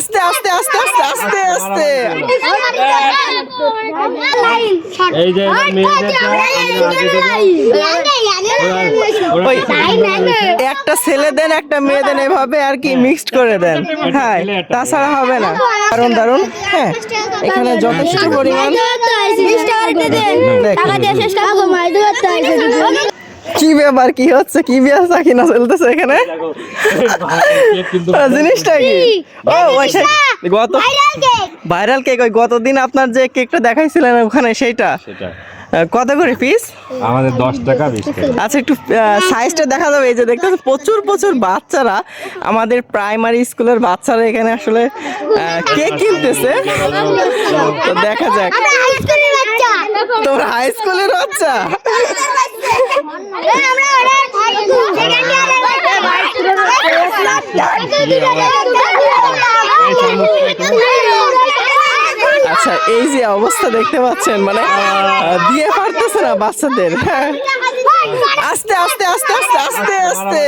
আস্তে আস্তে আস্তে আস্তে আস্তে আস্তে এই যে একটা ছেলে দেন একটা মেয়ে দেন এভাবে আর কি মিক্সড করে দেন হ্যাঁ তাছাড়া হবে না দারুণ দারুণ হ্যাঁ এখানে যথেষ্ট পরিমাণ কি ব্যাপার? কি হচ্ছে? কি বিয়াসা কিনা চলতেছে এখানে? জিনিসটা কি? ও ওই গত ভাইরাল কেক ওই গতদিন আপনার যে কেকটা দেখাইছিলেন ওখানে সেইটা? কত করে পিস আমাদের দশ টাকা বিশ টাকা আচ্ছা একটু সাইজটা দেখা যাবে। এই যে দেখতে প্রচুর প্রচুর বাচ্চারা আমাদের প্রাইমারি স্কুলের বাচ্চারা এখানে আসলে কেক কিনতেছে। তো দেখা যাক। তোর হাই স্কুলের বাচ্চা। আচ্ছা এই যে অবস্থা দেখতে পাচ্ছেন মানে দিয়ে পারতেছে না বাচ্চাদের। হ্যাঁ আস্তে আস্তে আস্তে আস্তে আস্তে আস্তে।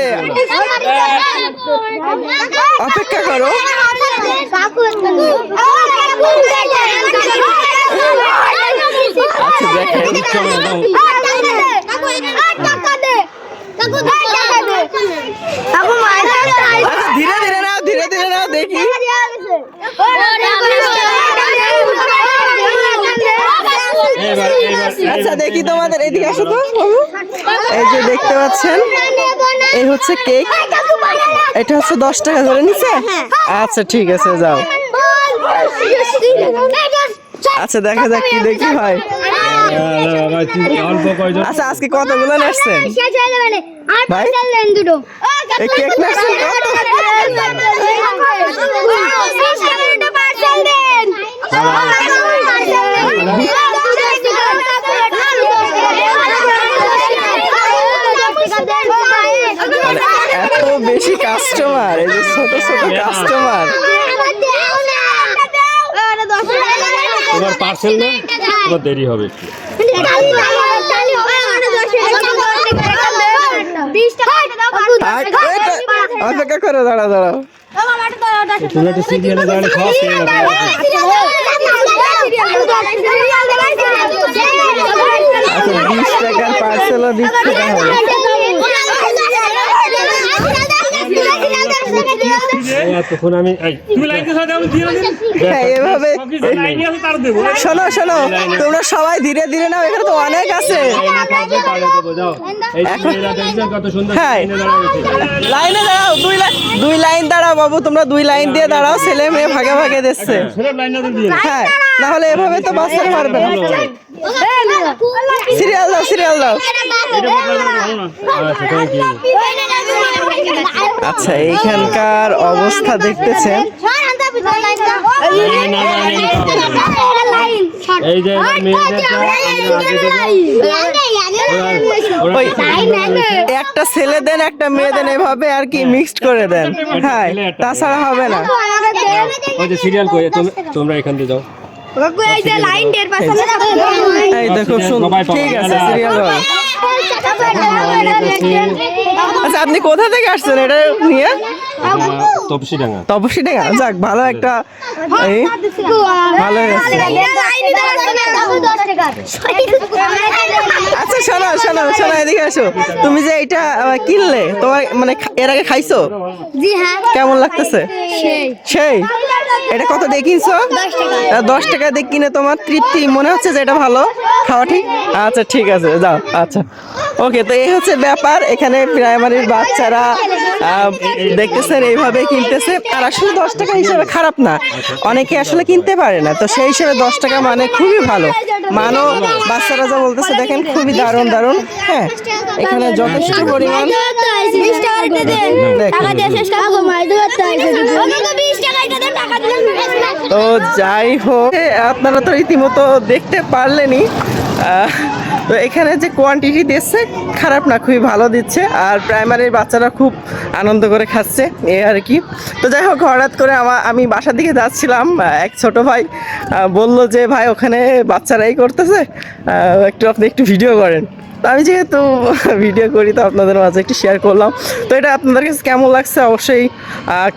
অপেক্ষা করো। আচ্ছা দেখেন। ধীরে ধীরে নাও ধীরে ধীরে নাও দেখি এইবার এইবার আচ্ছা দেখি তোমাদের এদিকে আসো তো এই যে দেখতে পাচ্ছেন এই হচ্ছে কেক এটা হচ্ছে দশ টাকা ধরে নিচ্ছে আচ্ছা ঠিক আছে যাও আচ্ছা দেখা যাক কি দেখি হয় আচ্ছা আজকে কতগুলো নেসছেন ভাই? দুটো কেক নেসছেন মানে এত বেশি কাস্টমার এই যে ছোট ছোট কাস্টমার তোমার পার্সেল না তোমার দেরি হবে একটু। অপেক্ষা করে দাঁড়া দাঁড়াও। তুমি একটু সিরিয়ালে দাঁড়িয়ে সব পেয়ে যাবে আচ্ছা বিশ টাকার পার্সেলও দিচ্ছে তাহলে এই এতক্ষণ আমি তুমি দাও দিয়ে দিন হ্যাঁ এভাবে লাইন আছে তার দেবো। শোনো শোনো তোমরা সবাই ধীরে ধীরে নাও এখানে তো অনেক আছে। লাইনে হ্যাঁ। দাঁড়াও দুই লাইন দুই লাইন দাঁড়াও বাবু তোমরা দুই লাইন দিয়ে দাঁড়াও ছেলে মেয়ে ভাগে ভাগে দিচ্ছে। সেরকম লাইন না দিয়ে হ্যাঁ না হলে এভাবে তো বাঁচতে পারবে না। সিরিয়াল দাও সিরিয়াল দাও। আচ্ছা আচ্ছা এইখানকার অবস্থা দেখতেছেন এই যে একটা ছেলে দেন একটা মেয়ে দেন এভাবে আর কি মিক্সড করে দেন হ্যাঁ তাছাড়া হবে না ওই যে সিরিয়াল করে তোমরা এখান দিয়ে যাও এই দেখো শুন ঠিক আছে সিরিয়াল আচ্ছা আপনি কোথা থেকে আসছেন? এটা নিয়ে? তপসি ডাঙ্গা তপসি ডেঙ্গা যাক ভালো একটা এই ভালো আচ্ছা শোনো শোনো শোনো এদিকে আসো। তুমি যে এটা কিনলে তোমার মানে এর আগে খাইছো? জি হ্যাঁ। কেমন লাগতেছে? সেই। সেই? এটা কত দিয়ে কিনছো? দশ টাকা দিয়ে কিনে তোমার তৃপ্তি। মনে হচ্ছে যে এটা ভালো। খাওয়া ঠিক? আচ্ছা ঠিক আছে যাও। আচ্ছা। ওকে তো এই হচ্ছে ব্যাপার। এখানে প্রাইমারির বাচ্চারা দেখতেছেন এইভাবে কিনতেছে। আর আসলে দশ টাকা হিসেবে খারাপ না অনেকে আসলে কিনতে পারে না। তো সেই হিসেবে দশ টাকা মানে খুবই ভালো। মানও বাচ্চারা যা বলতেছে দেখেন খুবই দারুণ দারুণ। হ্যাঁ এখানে যথেষ্ট পরিমাণ তো যাই হোক আপনারা তো রীতিমতো দেখতে পারলেনই। আহ, তো এখানে যে কোয়ান্টিটি দিচ্ছে, খারাপ না, খুবই ভালো দিচ্ছে। আর প্রাইমারির বাচ্চারা খুব আনন্দ করে খাচ্ছে, এ আর কি। তো যাই হোক, হঠাৎ করে আমার আমি বাসার দিকে যাচ্ছিলাম, এক ছোট ভাই বলল যে, ভাই, ওখানে বাচ্চারাই করতেছে একটু আপনি একটু ভিডিও করেন। তো আমি যেহেতু ভিডিও করি, তো আপনাদের মাঝে একটু শেয়ার করলাম। তো এটা আপনাদের কাছে কেমন লাগছে, অবশ্যই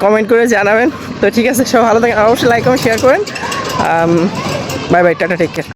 কমেন্ট করে জানাবেন। তো ঠিক আছে সব ভালো থাকেন। অবশ্যই লাইক কমেন্ট শেয়ার করেন। Bye bye tata take care